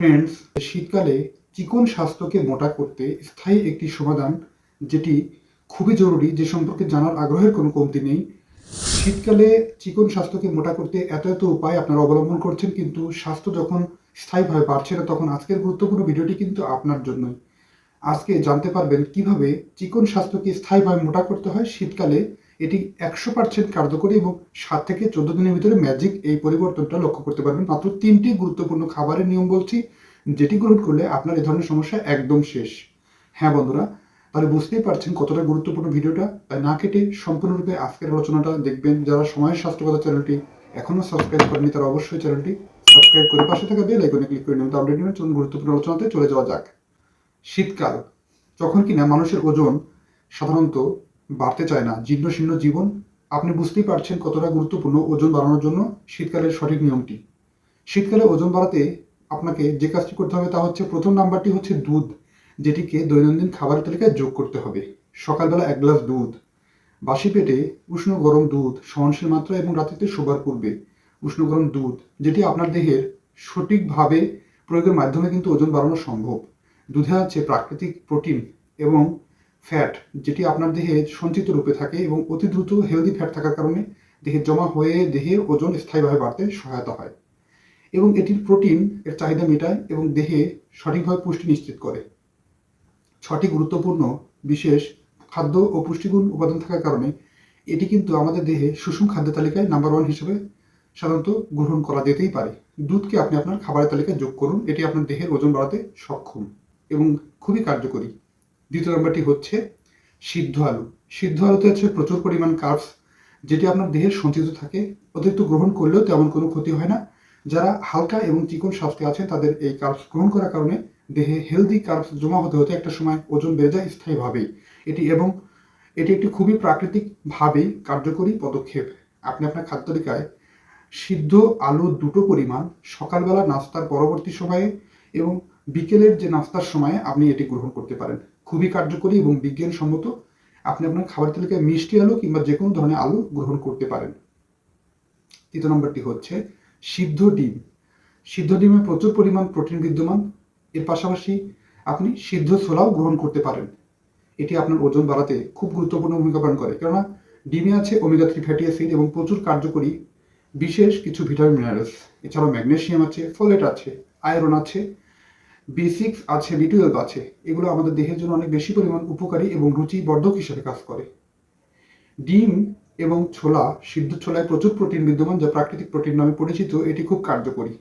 Friends শীতকালে চিকন স্বাস্থ্যকে মোটা করতে স্থায়ী একটি সমাধান যেটি খুবই জরুরি, যে সম্পর্কে জানার আগ্রহের কোনো কমতি নেই। শীতকালে চিকন স্বাস্থ্যকে মোটা করতে এত এত উপায় আপনারা অবলম্বন করছেন, কিন্তু স্বাস্থ্য যখন স্থায়ীভাবে বাড়ছে না, তখন আজকের গুরুত্বপূর্ণ ভিডিওটি কিন্তু আপনার জন্যই। আজকে জানতে পারবেন কীভাবে চিকন স্বাস্থ্যকে স্থায়ীভাবে মোটা করতে হয় শীতকালে এটি একশো পার্সেন্ট কার্যকরী এবং সাত থেকে চোদ্দ দিনের ভিতরে ম্যাজিক এই পরিবর্তনটা লক্ষ্য করতে পারবেন। মাত্র তিনটি গুরুত্বপূর্ণ খাবারের নিয়ম বলছি, যেটি গ্রহণ করলে আপনার এই ধরনের সমস্যা একদম শেষ। হ্যাঁ বন্ধুরা, তাহলে বুঝতেই পারছেন কতটা গুরুত্বপূর্ণ ভিডিওটা। তাই না কেটে সম্পূর্ণরূপে আজকের আলোচনাটা দেখবেন। যারা সময়ের স্বাস্থ্যকতা চ্যানেলটি এখনও সাবস্ক্রাইব করেনি তারা অবশ্যই চ্যানেলটি সাবস্ক্রাইব করে পাশে থাকা বেল আইকনে ক্লিক করে নিয়মিত আপডেট নেবেন চলুন গুরুত্বপূর্ণ আলোচনাতে চলে যাওয়া যাক। শীতকাল, যখন কিনা মানুষের ওজন সাধারণত বাড়তে চায় না। জীর্ণ শীর্ণ জীবন, আপনি বুঝতেই পারছেন কতটা গুরুত্বপূর্ণ ওজন বাড়ানোর জন্য শীতকালের সঠিক নিয়মটি। শীতকালে ওজন বাড়াতে আপনাকে যে কাজটি করতে হবে তা হচ্ছে প্রথম নাম্বারটি হচ্ছে দুধ, যেটিকে দৈনন্দিন খাবারের তালিকায় যোগ করতে হবে। সকালবেলা এক গ্লাস দুধ, বাসি পেটে উষ্ণ গরম দুধ, সহনশীল মাত্রা এবং রাত্রিতে শোবার পূর্বে উষ্ণ গরম দুধ, যেটি আপনার দেহের সঠিকভাবে প্রয়োগের মাধ্যমে কিন্তু ওজন বাড়ানো সম্ভব। দুধে আছে প্রাকৃতিক প্রোটিন এবং ফ্যাট যেটি আপনার দেহে সঞ্চিত রূপে থাকে এবং অতি দ্রুত হেলদি ফ্যাট থাকার কারণে দেহে জমা হয়ে দেহে ওজন স্থায়ীভাবে বাড়তে সহায়তা হয় এবং এটির প্রোটিন এর চাহিদা মেটায় এবং দেহে সঠিকভাবে পুষ্টি নিশ্চিত করে। ছটি গুরুত্বপূর্ণ, বিশেষ খাদ্য ও পুষ্টিগুণ উপাদান থাকার কারণে এটি কিন্তু আমাদের দেহে সুষম খাদ্য তালিকায় নাম্বার ওয়ান হিসেবে সাধারণত গ্রহণ করা যেতেই পারে। দুধকে আপনি আপনার খাবারের তালিকায় যোগ করুন, এটি আপনার দেহের ওজন বাড়াতে সক্ষম এবং খুবই কার্যকরী। দ্বিতীয় নম্বরটি হচ্ছে সিদ্ধ আলু। সিদ্ধ আলুতে হচ্ছে প্রচুর পরিমাণ কার্বস যেটি আপনার দেহের সঞ্চিত থাকে। অতিরিক্ত গ্রহণ করলেও তেমন কোনো ক্ষতি হয় না। যারা হালকা এবং চিকন স্বাস্থ্যে আছে, তাদের এই কার্বস গ্রহণ করার কারণে দেহে হেলদি কার্বস জমা হতে হতে একটা সময় ওজন বেড়ে যায় স্থায়ীভাবেই। এটি এবং এটি একটি খুবই প্রাকৃতিকভাবেই কার্যকরী পদক্ষেপ। আপনি আপনার খাদ্য তালিকায় সিদ্ধ আলু দুটো পরিমাণ, সকালবেলা নাস্তার পরবর্তী সময়ে এবং বিকেলের যে নাস্তার সময়ে আপনি এটি গ্রহণ করতে পারেন। খুবই কার্যকরী এবং বিজ্ঞানসম্মত। আপনি আপনার খাবার তালিকায় মিষ্টি আলু কিংবা যে কোনো ধরনের আলু গ্রহণ করতে পারেন। তৃতীয় নম্বরটি হচ্ছে সিদ্ধ ডিম। সিদ্ধ ডিমে প্রচুর পরিমাণ প্রোটিন বিদ্যমান। এর পাশাপাশি আপনি সিদ্ধ ছোলাও গ্রহণ করতে পারেন। এটি আপনার ওজন বাড়াতে খুব গুরুত্বপূর্ণ ভূমিকা পালন করে। কেননা ডিমে আছে ওমেগা থ্রি ফ্যাটি অ্যাসিড এবং প্রচুর কার্যকরী বিশেষ কিছু ভিটামিন মিনারেলস এছাড়াও ম্যাগনেসিয়াম আছে ফোলেট আছে আয়রন আছে বি সিক্স আছে বি টুয়েলভ আছে, এগুলো আমাদের দেহের জন্য অনেক বেশি পরিমাণ উপকারী এবং রুচি বর্ধক হিসেবে কাজ করে। ডিম এবং ছোলা, সিদ্ধ ছোলায় প্রচুর প্রোটিন বিদ্যমান যা প্রাকৃতিক প্রোটিন নামে পরিচিত, এটি খুব কার্যকরী।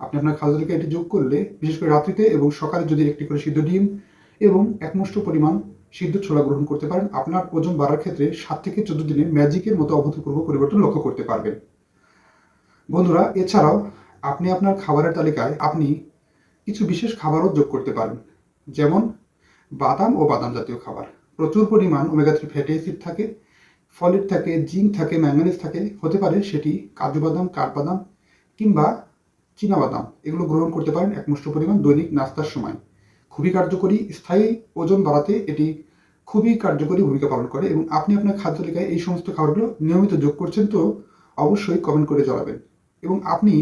আপনি আপনার খাদ্য তালিকায় এটি যোগ করলে, বিশেষ করে রাত্রিতে এবং সকালে যদি একটি করে সিদ্ধ ডিম এবং একমুষ্ট পরিমাণ সিদ্ধ ছোলা গ্রহণ করতে পারেন, আপনার ওজন বাড়ার ক্ষেত্রে সাত থেকে চোদ্দ দিনে ম্যাজিকের মতো অভূতপূর্ব পরিবর্তন লক্ষ্য করতে পারবেন। বন্ধুরা, এছাড়াও আপনি আপনার খাবারের তালিকায় আপনি কিছু বিশেষ খাবারও যোগ করতে পারেন, যেমন বাদাম ও বাদাম জাতীয় খাবার। প্রচুর পরিমাণ ওমেগা থ্রি ফ্যাটি অ্যাসিড থাকে ফলেট থাকে জিঙ্ক থাকে ম্যাঙ্গানিজ থাকে, হতে পারে সেটি কাজু বাদাম কাঠবাদাম কিংবা বাদাম। এগুলো গ্রহণ করতে পারেন একমুষ্ট পরিমাণ দৈনিক নাস্তার সময়। খুবই কার্যকরী, স্থায়ী ওজন বাড়াতে এটি খুবই কার্যকরী ভূমিকা পালন করে এবং আপনি আপনার খাদ্য তালিকায় এই সমস্ত খাবারগুলো নিয়মিত যোগ করছেন তো অবশ্যই কমেন্ট করে জানাবেন। এবং আপনি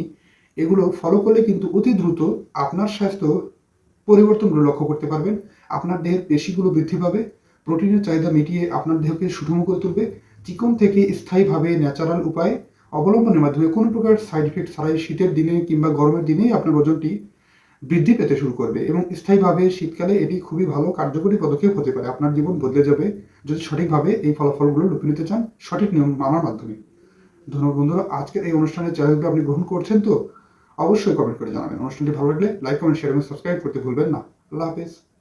এগুলো ফলো করলে কিন্তু অতি দ্রুত আপনার স্বাস্থ্য পরিবর্তনগুলো লক্ষ্য করতে পারবেন। আপনার দেহের পেশিগুলো বৃদ্ধি পাবে, প্রোটিনের চাহিদা মিটিয়ে আপনার দেহকে সুষম করে তুলবে। চিকন থেকে স্থায়ীভাবে ন্যাচারাল উপায়ে অবলম্বনের মাধ্যমে কোনো প্রকার সাইড ইফেক্ট ছাড়াই শীতের দিনে কিংবা গরমের দিনেই আপনার ওজনটি বৃদ্ধি পেতে শুরু করবে এবং স্থায়ীভাবে শীতকালে এটি খুবই ভালো কার্যকরী পদক্ষেপ হতে পারে। আপনার জীবন বদলে যাবে। যদি সঠিকভাবে এই ফলাফলগুলো লুপে নিতে চান, সঠিক নিয়ম মানার মাধ্যমে। ধন্যবাদ বন্ধুরা, আজকের এই অনুষ্ঠানের চ্যানেলগুলো আপনি গ্রহণ করছেন তো? অবশ্যই কমেন্ট করে জানাবেন। অনুষ্ঠানটি ভালো লাগলে লাইক কমেন্ট শেয়ার এবং সাবস্ক্রাইব করতে ভুলবেন না। আল্লাহ হাফেজ।